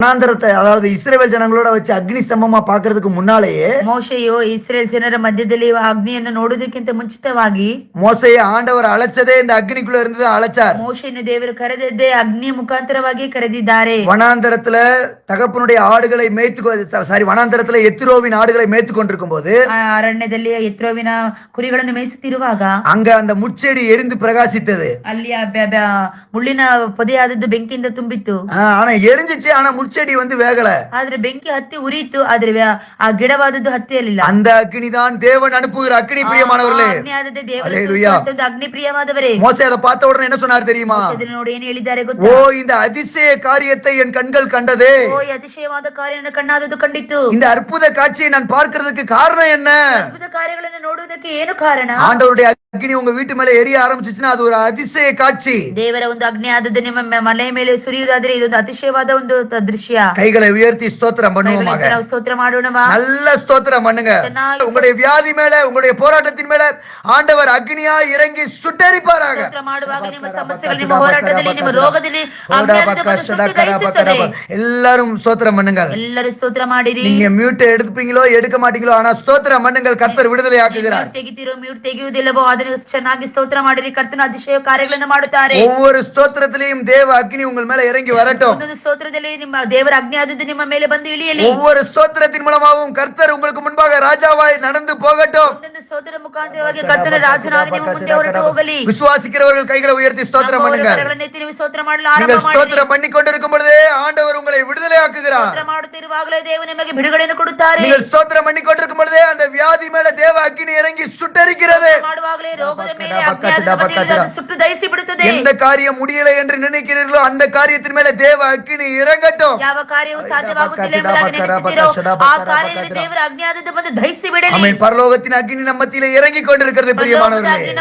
வனாந்தரத்தை அதாவது இஸ்ரேல் ஜனங்களோட வச்சு அக்னி ஸ்தம்பமா பாக்குறதுக்கு முன்னாலேயே ಮೋಶೆಯು ಇಸ್ರೇಲ್ ಜನರ ಮಧ್ಯದಲ್ಲಿ ಅಗ್ನಿಯನ್ನು ನೋಡುವುದಕ್ಕಿಂತ ಮುಂಚಿತವಾಗಿ மோசைய ஆண்டவர் அழைச்சதே இந்த அக்னிக்குள்ள இருந்து தான் அழைச்சார் ಮೋಶೆಯನ್ನು ದೇವರು ಕರೆದದ್ದೇ ಅಗ್ನಿಯ ಮುಖಾಂತರವಾಗಿ ಕರೆದಿದ್ದಾರೆ வனாந்தரத்துல தகப்பனுடைய ஆடுகளை மேய்த்து சாரி வனாந்தரத்துல எத்திரோவின் ஆடுகளை மேய்த்து கொண்டிருக்கும் போது ಆ ಅರಣ್ಯದಲ್ಲಿ ಎತ್ರೋವಿನ ಕುರಿಗಳನ್ನು ಮೇಯಿಸುತ್ತಿರುವಾಗ அங்க அந்த முச்செடி எரிந்து பிரகாசித்தது ಅಲ್ಲಿ ಆ ಬೆ- ಬೆ- ಮುಳ್ಳಿನ ಪೊದೆಯಾದದ್ದು ಬೆಂಕಿಯಿಂದ ತುಂಬಿತ್ತು ஆ, ஆனா எரிஞ்சிச்சு ஆனா முச்செடி வந்து வேகல ಆದ್ರೆ ಬೆಂಕಿ ಹತ್ತಿ ಉರಿಯಿತು ಆದ್ರೆ ವ್ಯ- ಆ ಗಿಡವಾದದ್ದು ಹತ್ತಿಯಲಿಲ್ಲ அந்த அக்னி தான் தேவன் அனுப்புகிற அக்னி பிரியமானவர்களே ಆ ಅಗ್ನಿ ಆದದ್ದೇ ದೇವರ ಹಲ್ಲೆಲೂಯಾ. ಸುರಿಸುವಂತದ್ದು ಅಗ್ನಿ ಪ್ರಿಯವಾದವರೇ மோசே அதை பார்த்த உடனே என்ன சொன்னார் தெரியுமா ಇದನ್ನು ನೋಡಿ ಏನ್ ಹೇಳಿದ್ದಾರೆ ஓ ಗೊತ್ತಾ இந்த அதிசய காரியத்தை என் கண்கள் கண்டதே ಓ ಈ ಅತಿಶಯವಾದ ಕಾರ್ಯವನ್ನು ಕಣ್ಣಾದದ್ದು ಕಂಡಿತ್ತು இந்த அற்புத காட்சியை நான் பார்க்கிறதுக்கு காரணம் என்ன ಅದ್ಭುತ ಕಾರ್ಯಗಳನ್ನು ನೋಡುವುದಕ್ಕೆ ಏನು ಕಾರಣ ஆண்டவருடைய அக்னி உங்க வீட்டு மேல எரிய ஆரம்பிச்சுச்சுன்னா அது ஒரு அதிசய காட்சி ದೇವರ ಒಂದು ಅಗ್ನಿ ಆದದ್ದು ನಿಮ್ಮ ಮ- ಮನೆಯ ಮೇಲೆ ಸುರಿಯುವುದಾದ್ರೆ ಇದೊಂದು ಅತಿಶಯವಾದ ಒಂದು ತ- ದೃಶ್ಯ கைகளை உயர்த்தி ஸ்தோத்திரம் பண்ணுவோமாக ಕೈಗಳಿಂದ ನಾವು ಸ್ತೋತ್ರ ಮಾಡೋಣವಾ நல்ல ஸ்தோத்திரம் பண்ணுங்க ಚೆನ್ನಾಗಿ உங்களுடைய வியாதி மேல உங்களுடைய போராட்டத்தின் மேல ஆண்டவர் அக்னியா இறங்கி சுட்டரிப்பாராக ಸ್ತೋತ್ರ ಮಾಡುವಾಗ ನಿಮ್ಮ ಸಮಸ್ಯೆಗಳು ನಿಮ್ಮ ಹೋರಾಟದಲ್ಲಿ ನಿಮ್ಮ ರೋಗದಲ್ಲಿ ಅಜ್ಞಾನದ ಬಂದು ಸುಟ್ಟು ದಹಿಸುತ್ತದೆ. எல்லாரும் ஸ்தோத்திரம் பண்ணுங்க ಎಲ್ಲರೂ ಸ್ತೋತ್ರ ಮಾಡಿರಿ நீங்க மியூட் எடுப்பீங்களோ எடுக்க மாட்டீங்களோ ஆனா ஸ்தோத்திரம் பண்ணுங்கள் கர்த்தர் விடுதலை ஆக்குகிறார் ಮ್ಯೂಟ್ ತೆಗಿತೀರೋ ಮ್ಯೂಟ್ ತೆಗೆಯುವುದಿಲ್ಲವೋ ಅದನ್ನು ಚೆನ್ನಾಗಿ ಸ್ತೋತ್ರ ಮಾಡಿರಿ ಕರ್ತನ ಅತಿಶಯ ಕಾರ್ಯಗಳನ್ನು ಮಾಡುತ್ತಾರೆ ஒவ்வொரு ஸ்தோத்திரத்திலையும் தேவ அக்னி உங்கள் மேல இறங்கி வரட்டும் ಒಂದೊಂದು ಸ್ತೋತ್ರದಲ್ಲಿ ನಿಮ್ಮ ದೇವರ ಅಗ್ನಿ ಆದದ್ದು ನಿಮ್ಮ ಮೇಲೆ ಬಂದು ಇಳಿಯಲಿ ஒவ்வொரு ஸ்தோத்திரத்தின் மூலமாகவும் கர்த்தர் உங்களுக்கு முன்பாக ராஜாவாய் நடந்து போகட்டும் ಒಂದೊಂದು ಸ್ತೋತ್ರದ ಮುಖಾಂತರವಾಗಿ ಕರ್ತನ ರಾಜನಾಗಿ ನಿಮ್ಮ ಮುಂದೆ ಹೊರಟು ಹೋಗಲಿ விசுவாசிக்கிறவர்கள் கைகளை உயர்த்தி ஸ்தோத்திரம் ನಂಬುವವರು பண்ணுங்க ಕರಗಳನ್ನು ಎತ್ತಿ ನೀವು ಸ್ತೋತ್ರ ಮಾಡಲು ಆರಂಭ நீங்கள் ಮಾಡಿ ஸ்தோத்திரம் பண்ணி கொண்டிருக்கும் பொழுதே ஆண்டவர் உங்களை விடுதலை ஆக்குகிறார் ಸ್ತೋತ್ರ ಮಾಡುತ್ತಿರುವಾಗಲೇ ದೇವರು ನಿಮಗೆ ಬಿಡುಗಡೆಯನ್ನು ಕೊಡುತ್ತಾರೆ நீங்கள் ஸ்தோத்திரம் பண்ணி கொண்டிருக்கும் பொழுதே அந்த வியாதி மேல தேவ அக்கினி இறங்கி சுட்டரிக்கிறது ಮಾಡುವಾಗಲೇ ರೋಗದ ಮೇಲೆ ಅಜ್ಞಾನದ ಬಂದು ಇಳಿದು ಅದು ಸುಟ್ಟು ದಹಿಸಿ ಬಿಡುತ್ತದೆ எந்த காரியம் முடியலை என்று நினைக்கிறீர்களோ அந்த காரியத்தின் மேல தேவ அக்கினி இறங்கட்டும் ಯಾವ ಕಾರ್ಯವು ಸಾಧ್ಯವಾಗುತ್ತಿಲ್ಲ ಎಂಬುದಾಗಿ ನೆನೆಸುತ್ತೀರೋ ಆ ಕಾರ್ಯದಲ್ಲಿ ದೇವರ ಅಗ್ನಿ ಆದದ್ದು ಬಂದು ದಹಿಸಿ ಬಿಡಲಿ ஆமென் பரலோகத்தின் அக்கினி நம் மத்தியில இறங்கிக் கொண்டிருக்கிறது பிரியமானவர்களே.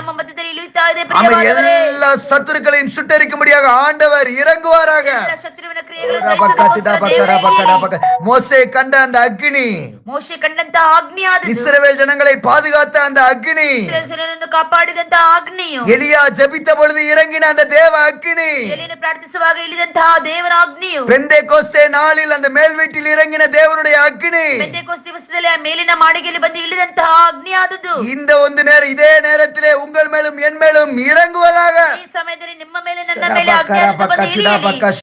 ಅಗ್ನಿ ನಮ್ಮ ಮಧ್ಯದಲ್ಲಿ ಇಳಿಯುತ್ತಾ ಇದೆ ஆமென் ಪ್ರಿಯವಾದವರೇ எல்லா சத்துருக்களையும் சுட்டரிக்கும்படியாக ஆண்டவர் இறங்குவாராக ಎಲ್ಲ ಶತ್ರುವಿನ ಕ್ರಿಯೆಗಳನ್ನು ದಹಿಸೋದಕ್ಕೋಸ್ಕರ ದೇವರು ಇಳಿಯಲಿ. மோசே கண்ட அந்த அக்கினி ಮೋಶೆ ಕಂಡಂತ ಅಗ್ನಿ ಆದದ್ದು இஸ்ரவேல் ஜனங்களை பாதுகாத்த அந்த அக்கினி ಇಸ್ರಾಯೇಲ್ ಜನರನ್ನು ಕಾಪಾಡಿದಂತ ಅಗ್ನಿಯು எலியா ஜெபித்த பொழுது இறங்கின அந்த தேவ அக்கினி ಎಲಿಯನ್ನು ಪ್ರಾರ್ಥಿಸುವಾಗ ಇಳಿದಂತಹ ದೇವರ ಅಗ್ನಿಯು பெந்தே கோஸ்தே நாளில் அந்த மேல் வீட்டில் இறங்கின தேவனுடைய அக்கினி ಪೆಂತೆಕೋಸ್ತ್ ದಿವಸದಲ್ಲಿ ಆ ಮೇಲಿನ ಮಾಳಿಗೆಯಲ್ಲಿ ಬಂದು ಇಳಿದಂತಹ ಅಗ್ನಿ ಆದದ್ದು இந்த ಒಂದು நேரம் இதே நேரத்திலே உங்கள் மேலும் என் ಮೇಲೆ ಮೀರಂಗುವಲಾಗ ಈ ಸಮಯದಲ್ಲಿ ನಿಮ್ಮ ಮೇಲೆ ನನ್ನ ಮೇಲೆ ಆಜ್ಞಾಪಿತ